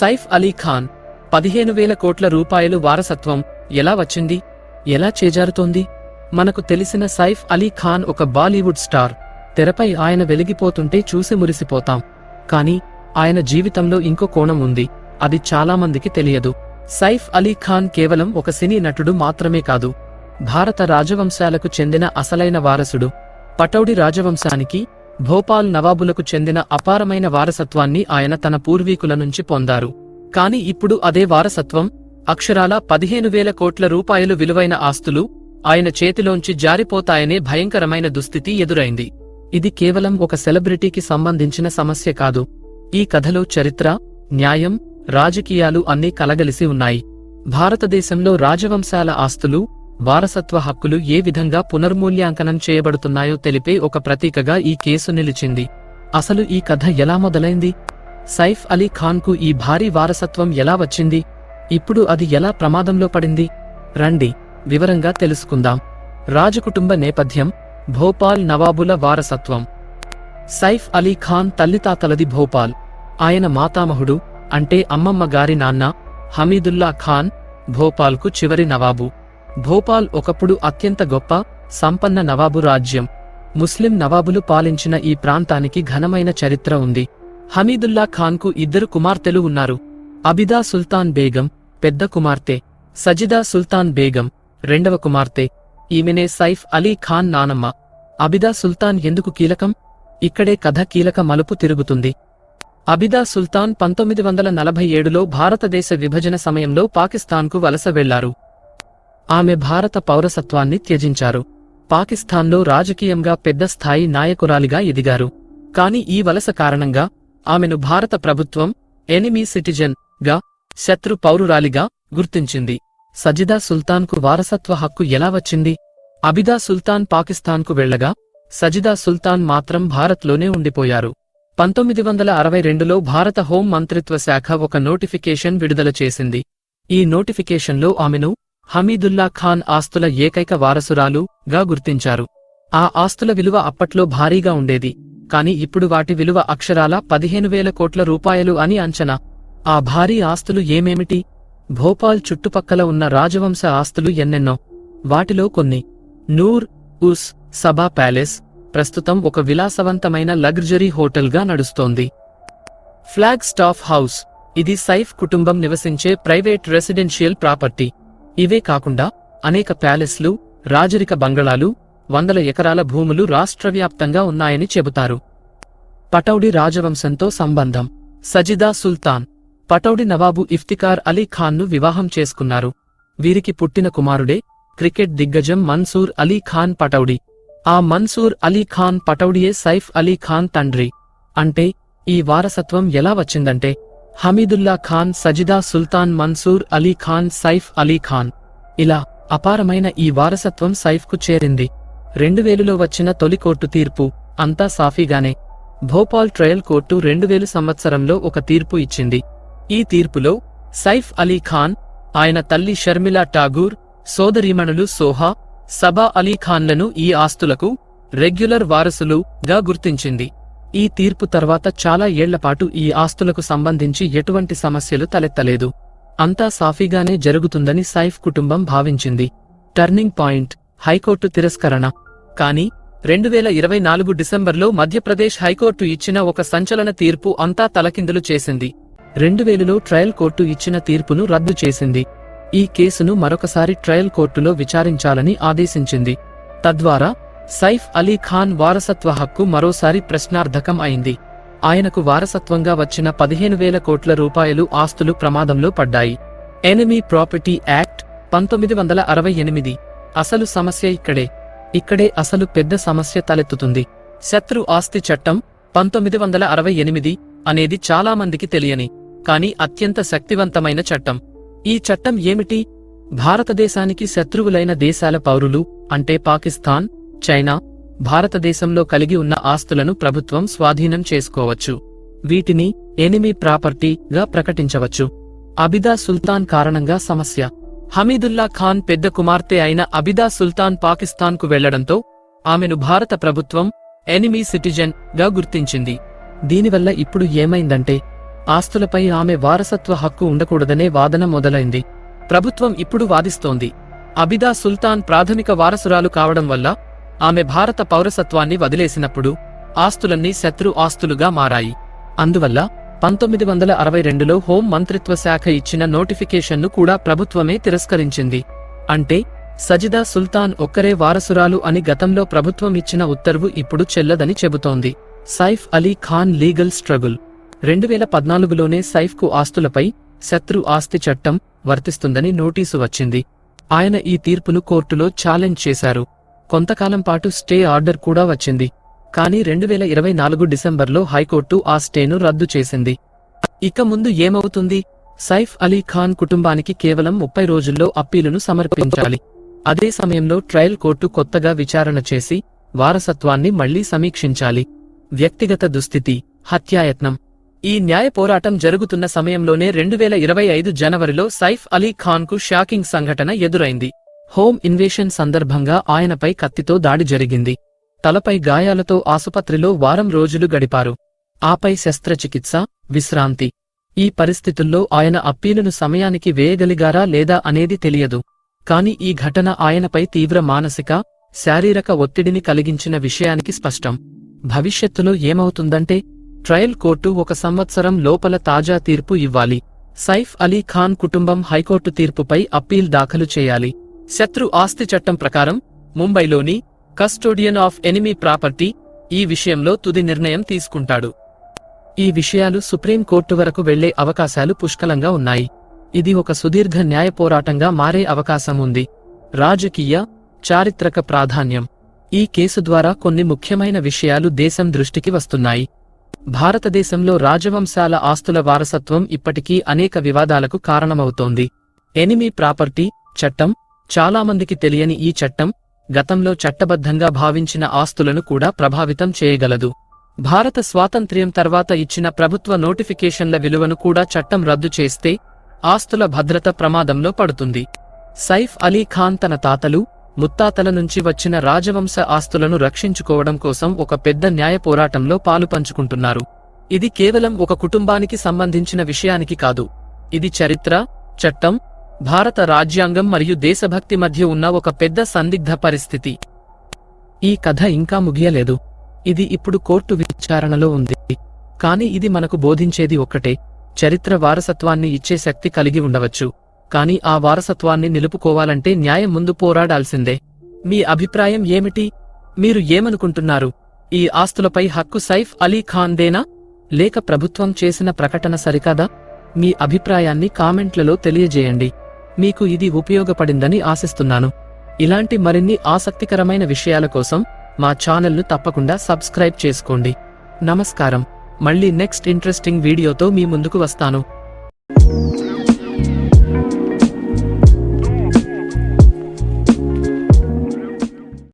సైఫ్ అలీ ఖాన్ పదిహేను వేల కోట్ల రూపాయలు వారసత్వం ఎలా వచ్చింది? ఎలా చేజారుతోంది? మనకు తెలిసిన సైఫ్ అలీ ఖాన్ ఒక బాలీవుడ్ స్టార్. తెరపై ఆయన వెలిగిపోతుంటే చూసి మురిసిపోతాం. కాని ఆయన జీవితంలో ఇంకో కోణం ఉంది. అది చాలామందికి తెలియదు. సైఫ్ అలీ ఖాన్ కేవలం ఒక సినీ నటుడు మాత్రమే కాదు. భారత రాజవంశాలకు చెందిన అసలైన వారసుడు. పటౌడి రాజవంశానికి భోపాల్ నవాబులకు చెందిన అపారమైన వారసత్వాన్ని ఆయన తన పూర్వీకుల నుంచి పొందారు. కాని ఇప్పుడు అదే వారసత్వం అక్షరాల పదిహేను వేల కోట్ల రూపాయలు విలువైన ఆస్తులు ఆయన చేతిలోంచి జారిపోతాయనే భయంకరమైన దుస్థితి ఎదురైంది. ఇది కేవలం ఒక సెలబ్రిటీకి సంబంధించిన సమస్య కాదు. ఈ కథలో చరిత్ర న్యాయం రాజకీయాలు అన్నీ కలగలిసి ఉన్నాయి. భారతదేశంలో రాజవంశాల ఆస్తులు వారసత్వ హక్కులు ఏ విధంగా పునర్మూల్యాంకనం చేయబడుతున్నాయో తెలిపే ఒక ప్రతీకగా ఈ కేసు నిలిచింది. అసలు ఈ కథ ఎలా మొదలైంది? సైఫ్ అలీ ఖాన్కు ఈ భారీ వారసత్వం ఎలా వచ్చింది? ఇప్పుడు అది ఎలా ప్రమాదంలో పడింది? రండి వివరంగా తెలుసుకుందాం. రాజకుటుంబ నేపథ్యం భోపాల్ నవాబుల వారసత్వం. సైఫ్ అలీ ఖాన్ తల్లితాతలది భోపాల్. ఆయన మాతామహుడు అంటే అమ్మమ్మ గారి నాన్న హమీదుల్లా ఖాన్ భోపాల్కు చివరి నవాబు. భోపాల్ ఒకప్పుడు అత్యంత గొప్ప సంపన్న నవాబు రాజ్యం. ముస్లిం నవాబులు పాలించిన ఈ ప్రాంతానికి ఘనమైన చరిత్ర ఉంది. హమీదుల్లా ఖాన్కు ఇద్దరు కుమార్తెలు ఉన్నారు. అబిదా సుల్తాన్ బేగం పెద్ద కుమార్తె. సజిదా సుల్తాన్ బేగం రెండవ కుమార్తె. ఈమెనే సైఫ్ అలీ ఖాన్ నానమ్మ. అబిదా సుల్తాన్ ఎందుకు కీలకం? ఇక్కడే కథ కీలక మలుపు తిరుగుతుంది. అబిదా సుల్తాన్ పంతొమ్మిది వందల నలభై ఏడులో భారతదేశ విభజన సమయంలో పాకిస్తాన్కు వలస వెళ్ళారు. ఆమె భారత పౌరసత్వాన్ని త్యజించారు. పాకిస్తాన్లో రాజకీయంగా పెద్ద స్థాయి నాయకురాలిగా ఎదిగారు. కాని ఈ వలస కారణంగా ఆమెను భారత ప్రభుత్వం ఎనిమీ సిటిజన్గా శత్రు పౌరురాలిగా గుర్తించింది. సజిదా సుల్తాన్కు వారసత్వ హక్కు ఎలా వచ్చింది? అబిదా సుల్తాన్ పాకిస్తాన్కు వెళ్ళగా సజిదా సుల్తాన్ మాత్రం భారత్లోనే ఉండిపోయారు. పంతొమ్మిది వందల అరవై రెండులో భారత హోం మంత్రిత్వ శాఖ ఒక నోటిఫికేషన్ విడుదల చేసింది. ఈ నోటిఫికేషన్లో ఆమెను హమీదుల్లా ఖాన్ ఆస్తుల ఏకైక వారసురాలు గా గుర్తించారు. ఆ ఆస్తుల విలువ అప్పట్లో భారీగా ఉండేది. కాని ఇప్పుడు వాటి విలువ అక్షరాల పదిహేను వేల కోట్ల రూపాయలు అని అంచనా. ఆ భారీ ఆస్తులు ఏమేమిటి? భోపాల్ చుట్టుపక్కల ఉన్న రాజవంశ ఆస్తులు ఎన్నెన్నో? వాటిలో కొన్ని. నూర్ ఉస్ సభా ప్యాలెస్ ప్రస్తుతం ఒక విలాసవంతమైన లగ్జరీ హోటల్గా నడుస్తోంది. ఫ్లాగ్ స్టాఫ్ హౌస్ ఇది సైఫ్ కుటుంబం నివసించే ప్రైవేట్ రెసిడెన్షియల్ ప్రాపర్టీ. ఇవే కాకుండా అనేక ప్యాలెస్లు రాజరిక బంగళాలు వందల ఎకరాల భూములు రాష్ట్రవ్యాప్తంగా ఉన్నాయని చెబుతారు. పటౌడి రాజవంశంతో సంబంధం. సజిదా సుల్తాన్. పటౌడి నవాబు ఇఫ్తికార్ అలీ ఖాన్ను వివాహం చేసుకున్నారు. వీరికి పుట్టిన కుమారుడే క్రికెట్ దిగ్గజం మన్సూర్ అలీ ఖాన్ పటౌడి. ఆ మన్సూర్ అలీ ఖాన్ పటౌడియే సైఫ్ అలీ ఖాన్ తండ్రి. అంటే ఈ వారసత్వం ఎలా వచ్చిందంటే హమీదుల్లా ఖాన్ సజిదా సుల్తాన్ మన్సూర్ అలీ ఖాన్ సైఫ్ అలీ ఖాన్. ఇలా అపారమైన ఈ వారసత్వం సైఫ్కు చేరింది. రెండు వేలులో వచ్చిన తొలి కోర్టు తీర్పు అంతా సాఫీగానే. భోపాల్ ట్రయల్ కోర్టు రెండు వేలు సంవత్సరంలో ఒక తీర్పు ఇచ్చింది. ఈ తీర్పులో సైఫ్ అలీ ఖాన్ ఆయన తల్లి షర్మిలా ఠాగూర్ సోదరీమణులు సోహా సబా అలీ ఖాన్లను ఈ ఆస్తులకు రెగ్యులర్ వారసులుగా గుర్తించింది. ఈ తీర్పు తర్వాత చాలా ఏళ్ళపాటు ఈ ఆస్తులకు సంబంధించి ఎటువంటి సమస్యలు తలెత్తలేదు. అంతా సాఫీగానే జరుగుతుందని సైఫ్ కుటుంబం భావించింది. టర్నింగ్ పాయింట్ హైకోర్టు తిరస్కరణ. కానీ రెండు వేల ఇరవై నాలుగు డిసెంబర్లో మధ్యప్రదేశ్ హైకోర్టు ఇచ్చిన ఒక సంచలన తీర్పు అంతా తలకిందులు చేసింది. రెండువేలులో ట్రయల్ కోర్టు ఇచ్చిన తీర్పును రద్దు చేసింది. ఈ కేసును మరొకసారి ట్రయల్ కోర్టులో విచారించాలని ఆదేశించింది. తద్వారా సైఫ్ అలీ ఖాన్ వారసత్వ హక్కు మరోసారి ప్రశ్నార్థకం అయింది. ఆయనకు వారసత్వంగా వచ్చిన పదిహేను వేల కోట్ల రూపాయలు ఆస్తులు ప్రమాదంలో పడ్డాయి. ఎనిమీ ప్రాపర్టీ యాక్ట్ పంతొమ్మిది వందల అరవై ఎనిమిది. అసలు సమస్య ఇక్కడే. ఇక్కడే అసలు పెద్ద సమస్య తలెత్తుతుంది. శత్రు ఆస్తి చట్టం పంతొమ్మిది వందల అరవై ఎనిమిది అనేది చాలామందికి తెలియని కాని అత్యంత శక్తివంతమైన చట్టం. ఈ చట్టం ఏమిటి? భారతదేశానికి శత్రువులైన దేశాల పౌరులు అంటే పాకిస్తాన్ చైనా భారతదేశంలో కలిగి ఉన్న ఆస్తులను ప్రభుత్వం స్వాధీనం చేసుకోవచ్చు. వీటిని ఎనిమీ ప్రాపర్టీగా ప్రకటించవచ్చు. అబిదా సుల్తాన్ కారణంగా సమస్య. హమీదుల్లా ఖాన్ పెద్ద కుమార్తె అయిన అబిదా సుల్తాన్ పాకిస్తాన్కు వెళ్ళడంతో ఆమెను భారత ప్రభుత్వం ఎనిమీ సిటిజన్గా గుర్తించింది. దీనివల్ల ఇప్పుడు ఏమైందంటే ఆస్తులపై ఆమె వారసత్వ హక్కు ఉండకూడదనే వాదన మొదలైంది. ప్రభుత్వం ఇప్పుడు వాదిస్తోంది. అబిదా సుల్తాన్ ప్రాథమిక వారసురాలు కావడం వల్ల ఆమె భారత పౌరసత్వాన్ని వదిలేసినప్పుడు ఆస్తులన్నీ శత్రు ఆస్తులుగా మారాయి. అందువల్ల పంతొమ్మిది వందల అరవై రెండులో హోం మంత్రిత్వ శాఖ ఇచ్చిన నోటిఫికేషన్ను కూడా ప్రభుత్వమే తిరస్కరించింది. అంటే సజిదా సుల్తాన్ ఒక్కరే వారసురాలు అని గతంలో ప్రభుత్వం ఇచ్చిన ఉత్తర్వు ఇప్పుడు చెల్లదని చెబుతోంది. Saif Ali Khan legal struggle. రెండు వేల పద్నాలుగులోనే సైఫ్కు ఆస్తులపై శత్రు ఆస్తి చట్టం వర్తిస్తుందని నోటీసు వచ్చింది. ఆయన ఈ తీర్పును కోర్టులో ఛాలెంజ్ చేశారు. కొంతకాలం పాటు స్టే ఆర్డర్ కూడా వచ్చింది. కానీ రెండు వేల ఇరవై నాలుగు డిసెంబర్లో హైకోర్టు ఆ స్టేను రద్దు చేసింది. ఇక ముందు ఏమవుతుంది? సైఫ్ అలీ ఖాన్ కుటుంబానికి కేవలం ముప్పై రోజుల్లో అప్పీలును సమర్పించాలి. అదే సమయంలో ట్రయల్ కోర్టు కొత్తగా విచారణ చేసి వారసత్వాన్ని మళ్ళీ సమీక్షించాలి. వ్యక్తిగత దుస్థితి హత్యాయత్నం. ఈ న్యాయ పోరాటం జరుగుతున్న సమయంలోనే రెండు వేల ఇరవై ఐదు జనవరిలో సైఫ్ అలీ ఖాన్కు షాకింగ్ సంఘటన ఎదురైంది. హోమ్ ఇన్వేషన్ సందర్భంగా ఆయనపై కత్తితో దాడి జరిగింది. తలపై గాయాలతో ఆసుపత్రిలో వారం రోజులు గడిపారు. ఆపై శస్త్రచికిత్స విశ్రాంతి. ఈ పరిస్థితుల్లో ఆయన అప్పీలును సమయానికి వేయగలిగారా లేదా అనేది తెలియదు. కాని ఈ ఘటన ఆయనపై తీవ్ర మానసిక శారీరక ఒత్తిడిని కలిగించిన విషయానికి స్పష్టం. భవిష్యత్తులో ఏమవుతుందంటే ట్రయల్ కోర్టు ఒక సంవత్సరం లోపల తాజా తీర్పు ఇవ్వాలి. సైఫ్ అలీ ఖాన్ కుటుంబం హైకోర్టు తీర్పుపై అప్పీల్ దాఖలు చేయాలి. శత్రు ఆస్తి చట్టం ప్రకారం ముంబైలోని కస్టోడియన్ ఆఫ్ ఎనిమీ ప్రాపర్టీ ఈ విషయంలో తుది నిర్ణయం తీసుకుంటాడు. ఈ విషయాలు సుప్రీం కోర్టు వరకు వెళ్ళే అవకాశాలు పుష్కలంగా ఉన్నాయి. ఇది ఒక సుదీర్ఘ న్యాయ పోరాటంగా మారే అవకాశం ఉంది. రాజకీయ చారిత్రక ప్రాధాన్యం. ఈ కేసు ద్వారా కొన్ని ముఖ్యమైన విషయాలు దేశం దృష్టికి వస్తున్నాయి. భారతదేశంలో రాజవంశాల ఆస్తుల వారసత్వం ఇప్పటికీ అనేక వివాదాలకు కారణమవుతోంది. ఎనిమీ ప్రాపర్టీ చట్టం చాలామందికి తెలియని ఈ చట్టం గతంలో చట్టబద్ధంగా భావించిన ఆస్తులను కూడా ప్రభావితం చేయగలదు. భారత స్వాతంత్ర్యం తర్వాత ఇచ్చిన ప్రభుత్వ నోటిఫికేషన్ల విలువను కూడా చట్టం రద్దు చేస్తే ఆస్తుల భద్రత ప్రమాదంలో పడుతుంది. సైఫ్ అలీ ఖాన్ తన తాతలు ముత్తాతల నుంచి వచ్చిన రాజవంశ ఆస్తులను రక్షించుకోవడం కోసం ఒక పెద్ద న్యాయ పోరాటంలో పాలు పంచుకుంటున్నారు. ఇది కేవలం ఒక కుటుంబానికి సంబంధించిన విషయానికి కాదు. ఇది చరిత్ర చట్టం భారత రాజ్యాంగం మరియు దేశభక్తి మధ్య ఉన్న ఒక పెద్ద సందిగ్ధ పరిస్థితి. ఈ కథ ఇంకా ముగియలేదు. ఇది ఇప్పుడు కోర్టు విచారణలో ఉంది. కాని ఇది మనకు బోధించేది ఒక్కటే. చరిత్ర వారసత్వాన్ని ఇచ్చే శక్తి కలిగి ఉండవచ్చు. కాని ఆ వారసత్వాన్ని నిలుపుకోవాలంటే న్యాయం ముందు పోరాడాల్సిందే. మీ అభిప్రాయం ఏమిటి? మీరు ఏమనుకుంటున్నారు? ఈ ఆస్తులపై హక్కు సైఫ్ అలీ ఖాన్దేనా? లేక ప్రభుత్వం చేసిన ప్రకటన సరికాదా? మీ అభిప్రాయాన్ని కామెంట్లలో తెలియజేయండి. మీకు ఇది ఉపయోగపడిందని ఆశిస్తున్నాను. ఇలాంటి మరిన్ని ఆసక్తికరమైన విషయాల కోసం మా ఛానల్ను తప్పకుండా సబ్స్క్రైబ్ చేసుకోండి. నమస్కారం. మళ్ళీ నెక్స్ట్ ఇంట్రెస్టింగ్ వీడియోతో మీ ముందుకు వస్తాను.